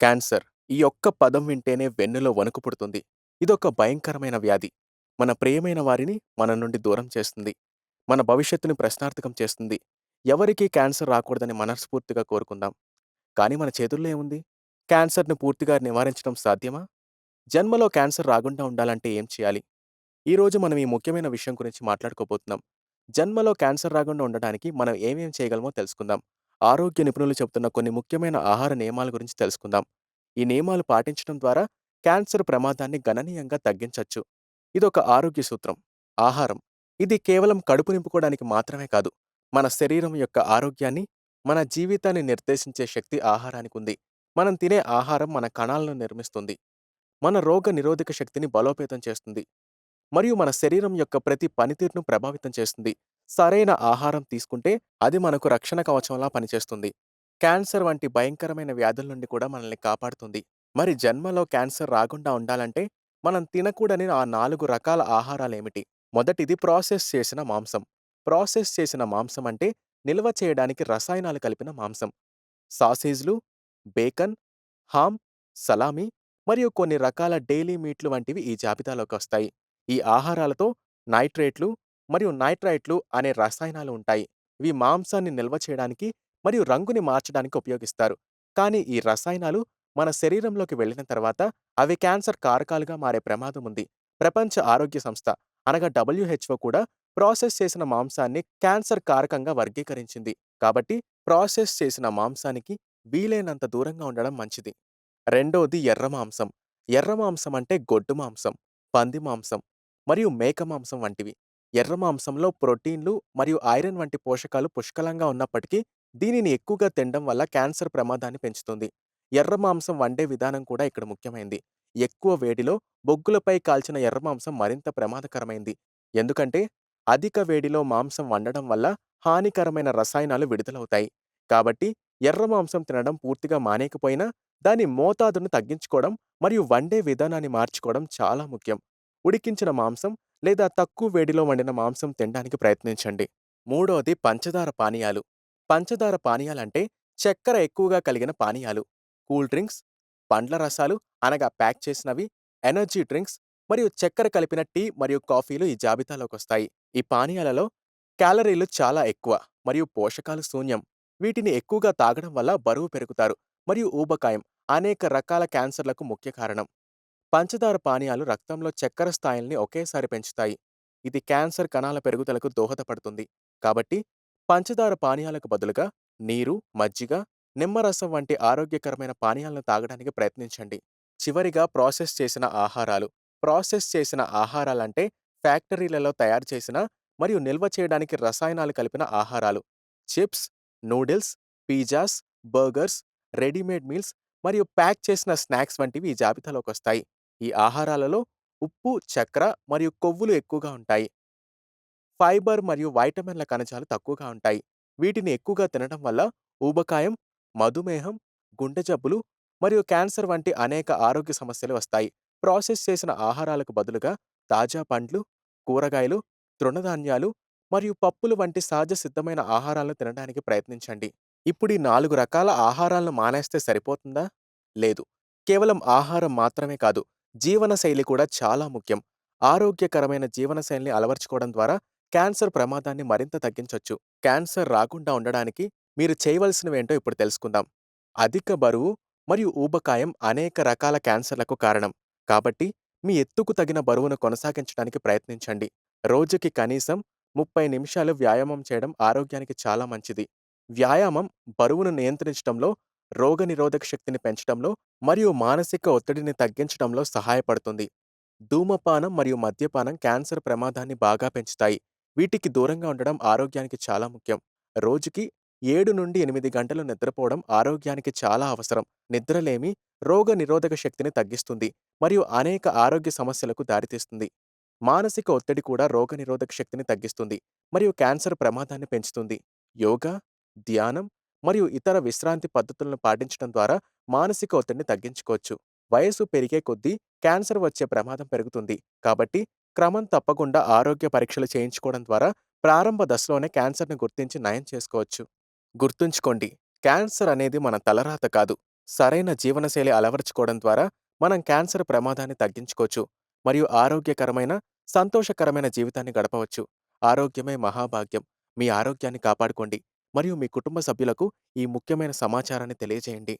Cancer ఈ ఒక్క పదం వింటేనే వెన్నులో వణుకు పుడుతుంది. ఇదొక భయంకరమైన వ్యాధి. మన ప్రియమైన వారిని మన నుండి దూరం చేస్తుంది. మన భవిష్యత్తుని ప్రశ్నార్థకం చేస్తుంది. ఎవరికీ క్యాన్సర్ రాకూడదని మనస్ఫూర్తిగా కోరుకుందాం. కానీ మన చేతుల్లో ఏముంది? క్యాన్సర్ను పూర్తిగా నివారించడం సాధ్యమా? జన్మలో క్యాన్సర్ రాకుండా ఉండాలంటే ఏం చేయాలి? ఈరోజు మనం ఈ ముఖ్యమైన విషయం గురించి మాట్లాడుకోబోతున్నాం. జన్మలో క్యాన్సర్ రాకుండా ఉండడానికి మనం ఏమేం చేయగలమో తెలుసుకుందాం. ఆరోగ్య నిపుణులు చెబుతున్న కొన్ని ముఖ్యమైన ఆహార నియమాల గురించి తెలుసుకుందాం. ఈ నియమాలు పాటించడం ద్వారా క్యాన్సర్ ప్రమాదాన్ని గణనీయంగా తగ్గించొచ్చు. ఇదొక ఆరోగ్య సూత్రం. ఆహారం. ఇది కేవలం కడుపు నింపుకోవడానికి మాత్రమే కాదు. మన శరీరం యొక్క ఆరోగ్యాన్ని, మన జీవితాన్ని నిర్దేశించే శక్తి ఆహారానికుంది. మనం తినే ఆహారం మన కణాలను నిర్మిస్తుంది. మన రోగ నిరోధక శక్తిని బలోపేతం చేస్తుంది. మరియు మన శరీరం యొక్క ప్రతి పనితీరును ప్రభావితం చేస్తుంది. సరైన ఆహారం తీసుకుంటే అది మనకు రక్షణ కవచంలా పనిచేస్తుంది. క్యాన్సర్ వంటి భయంకరమైన వ్యాధుల నుండి కూడా మనల్ని కాపాడుతుంది. మరి జన్మలో క్యాన్సర్ రాకుండా ఉండాలంటే మనం తినకూడని ఆ 4 రకాల ఆహారాలేమిటి? మొదటిది ప్రాసెస్ చేసిన మాంసం. ప్రాసెస్ చేసిన మాంసం అంటే నిల్వ చేయడానికి రసాయనాలు కలిపిన మాంసం. సాసేజ్‌లు, బేకన్, హామ్, సలామీ మరియు కొన్ని రకాల డెయిలీ మీట్లు వంటివి ఈ జాబితాలోకొస్తాయి. ఈ ఆహారాలతో నైట్రేట్లు మరియు నైట్రైట్లు అనే రసాయనాలు ఉంటాయి. ఇవి మాంసాన్ని నిల్వ చేయడానికి మరియు రంగుని మార్చడానికి ఉపయోగిస్తారు. కానీ ఈ రసాయనాలు మన శరీరంలోకి వెళ్ళిన తర్వాత అవి క్యాన్సర్ కారకాలుగా మారే ప్రమాదం ఉంది. ప్రపంచ ఆరోగ్య సంస్థ అనగా డబ్ల్యూహెచ్ఓ కూడా ప్రాసెస్ చేసిన మాంసాన్ని క్యాన్సర్ కారకంగా వర్గీకరించింది. కాబట్టి ప్రాసెస్ చేసిన మాంసానికి వీలైనంత దూరంగా ఉండడం మంచిది. రెండోది ఎర్ర మాంసం. ఎర్ర మాంసం అంటే గొడ్డు మాంసం, పంది మాంసం మరియు మేక మాంసం వంటివి. ఎర్ర మాంసంలో ప్రోటీన్లు మరియు ఐరన్ వంటి పోషకాలు పుష్కలంగా ఉన్నప్పటికీ దీనిని ఎక్కువగా తినడం వల్ల క్యాన్సర్ ప్రమాదాన్ని పెంచుతుంది. ఎర్ర మాంసం వండే విధానం కూడా ఇక్కడ ముఖ్యమైంది. ఎక్కువ వేడిలో బొగ్గులపై కాల్చిన ఎర్ర మాంసం మరింత ప్రమాదకరమైంది. ఎందుకంటే అధిక వేడిలో మాంసం వండడం వల్ల హానికరమైన రసాయనాలు విడుదలవుతాయి. కాబట్టి ఎర్ర మాంసం తినడం పూర్తిగా మానేకపోయినా దాని మోతాదును తగ్గించుకోవడం మరియు వండే విధానాన్ని మార్చుకోవడం చాలా ముఖ్యం. ఉడికించిన మాంసం లేదా తక్కువ వేడిలో వండిన మాంసం తినడానికి ప్రయత్నించండి. మూడవది పంచదార పానీయాలు. పంచదార పానీయాలంటే చక్కెర ఎక్కువగా కలిగిన పానీయాలు. కూల్ డ్రింక్స్, పండ్ల రసాలు అనగా ప్యాక్ చేసినవి, ఎనర్జీ డ్రింక్స్ మరియు చక్కెర కలిపిన టీ మరియు కాఫీలు ఈ జాబితాలోకొస్తాయి. ఈ పానీయాలలో క్యాలరీలు చాలా ఎక్కువ మరియు పోషకాలు శూన్యం. వీటిని ఎక్కువగా తాగడం వల్ల బరువు పెరుగుతారు మరియు ఊబకాయం అనేక రకాల క్యాన్సర్లకు ముఖ్య కారణం. పంచదార పానీయాలు రక్తంలో చక్కెర స్థాయిల్ని ఒకేసారి పెంచుతాయి. ఇది క్యాన్సర్ కణాల పెరుగుదలకు దోహదపడుతుంది. కాబట్టి పంచదార పానీయాలకు బదులుగా నీరు, మజ్జిగ, నిమ్మరసం వంటి ఆరోగ్యకరమైన పానీయాలను తాగడానికి ప్రయత్నించండి. చివరిగా ప్రాసెస్ చేసిన ఆహారాలు. ప్రాసెస్ చేసిన ఆహారాలంటే ఫ్యాక్టరీలలో తయారు చేసిన మరియు నిల్వ చేయడానికి రసాయనాలు కలిపిన ఆహారాలు. Chips, noodles, pizzas, burgers, readymade meals మరియు ప్యాక్ చేసిన స్నాక్స్ వంటివి ఈ జాబితాలోకొస్తాయి. ఈ ఆహారాలలో ఉప్పు, చక్కెర మరియు కొవ్వులు ఎక్కువగా ఉంటాయి. ఫైబర్ మరియు వైటమిన్ల కణజాలు తక్కువగా ఉంటాయి. వీటిని ఎక్కువగా తినడం వల్ల ఊబకాయం, మధుమేహం, గుండె జబ్బులు మరియు క్యాన్సర్ వంటి అనేక ఆరోగ్య సమస్యలు వస్తాయి. ప్రాసెస్ చేసిన ఆహారాలకు బదులుగా తాజా పండ్లు, కూరగాయలు, తృణధాన్యాలు మరియు పప్పులు వంటి సహజ సిద్ధమైన ఆహారాలను తినడానికి ప్రయత్నించండి. ఇప్పుడీ 4 రకాల ఆహారాలను మానేస్తే సరిపోతుందా? లేదు. కేవలం ఆహారం మాత్రమే కాదు, జీవనశైలి కూడా చాలా ముఖ్యం. ఆరోగ్యకరమైన జీవనశైలిని అలవర్చుకోవడం ద్వారా క్యాన్సర్ ప్రమాదాన్ని మరింత తగ్గించొచ్చు. క్యాన్సర్ రాకుండా ఉండడానికి మీరు చేయవలసినవేంటో ఇప్పుడు తెలుసుకుందాం. అధిక బరువు మరియు ఊబకాయం అనేక రకాల క్యాన్సర్లకు కారణం. కాబట్టి మీ ఎత్తుకు తగిన బరువును కొనసాగించడానికి ప్రయత్నించండి. రోజుకి కనీసం 30 నిమిషాలు వ్యాయామం చేయడం ఆరోగ్యానికి చాలా మంచిది. వ్యాయామం బరువును నియంత్రించడంలో, రోగనిరోధక శక్తిని పెంచడంలో మరియు మానసిక ఒత్తిడిని తగ్గించడంలో సహాయపడుతుంది. ధూమపానం మరియు మద్యపానం క్యాన్సర్ ప్రమాదాన్ని బాగా పెంచుతాయి. వీటికి దూరంగా ఉండడం ఆరోగ్యానికి చాలా ముఖ్యం. రోజుకి 7-8 గంటలు నిద్రపోవడం ఆరోగ్యానికి చాలా అవసరం. నిద్రలేమి రోగ నిరోధక శక్తిని తగ్గిస్తుంది మరియు అనేక ఆరోగ్య సమస్యలకు దారితీస్తుంది. మానసిక ఒత్తిడి కూడా రోగనిరోధక శక్తిని తగ్గిస్తుంది మరియు క్యాన్సర్ ప్రమాదాన్ని పెంచుతుంది. యోగా, ధ్యానం మరియు ఇతర విశ్రాంతి పద్ధతులను పాటించడం ద్వారా మానసిక ఒత్తిడిని తగ్గించుకోవచ్చు. వయసు పెరిగే కొద్దీ క్యాన్సర్ వచ్చే ప్రమాదం పెరుగుతుంది. కాబట్టి క్రమం తప్పకుండా ఆరోగ్య పరీక్షలు చేయించుకోవడం ద్వారా ప్రారంభ దశలోనే క్యాన్సర్ను గుర్తించి నయం చేసుకోవచ్చు. గుర్తుంచుకోండి క్యాన్సర్ అనేది మన తలరాత కాదు, సరైన జీవనశైలి అలవర్చుకోవడం ద్వారా మనం క్యాన్సర్ ప్రమాదాన్ని తగ్గించుకోవచ్చు మరియు ఆరోగ్యకరమైన, సంతోషకరమైన జీవితాన్ని గడపవచ్చు. ఆరోగ్యమే మహాభాగ్యం. మీ ఆరోగ్యాన్ని కాపాడుకోండి మరియు మీ కుటుంబ సభ్యులకు ఈ ముఖ్యమైన సమాచారాన్ని తెలియజేయండి.